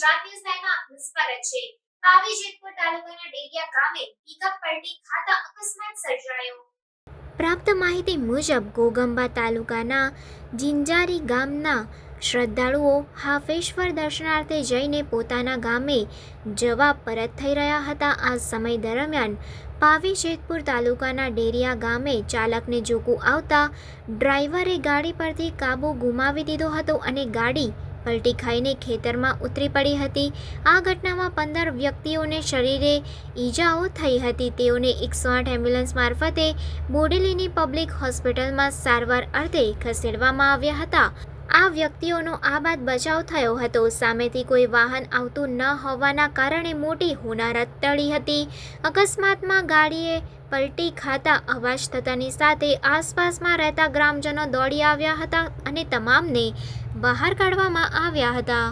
Gujarat news લાઈવમાં આપનું સ્વાગત છે પાવી જેતપુર તાલુકાના ડેરિયા ગામે પિકઅપ પલટી ખાતા અકસ્માત સર્જાયો. પ્રાપ્ત માહિતી મુજબ ગોગંબા તાલુકાના જિંજારી ગામના શ્રદ્ધાળુઓ હાફેશ્વર દર્શનાર્થે જઈને પોતાના ગામે જવા પરત થઈ રહ્યા હતા. આ સમય દરમિયાન પાવી જેતપુર તાલુકાના ડેરિયા ગામે ચાલકને જોકું આવતા ડ્રાઈવરે ગાડી પરથી કાબુ ગુમાવી દીધો હતો અને ગાડી પલટી ખાઈને ખેતરમાં ઉતરી પડી હતી. આ ઘટનામાં પંદર વ્યક્તિઓને શરીરે ઈજાઓ થઈ હતી. તેઓને એકસો આઠ એમ્બ્યુલન્સ મારફતે બોડેલીની પબ્લિક હોસ્પિટલમાં સારવાર અર્થે ખસેડવામાં આવ્યા હતા. આ વ્યક્તિઓનો આ બાદ બચાવ થયો હતો. સામેથી કોઈ વાહન આવતું ન હોવાના કારણે મોટી હોનારત ટળી હતી. અકસ્માતમાં ગાડીએ પલટી ખાતા અવાજ થતાની સાથે આસપાસમાં રહેતા ગ્રામજનો દોડી આવ્યા હતા અને તમામને બહાર કાઢવામાં આવ્યા હતા.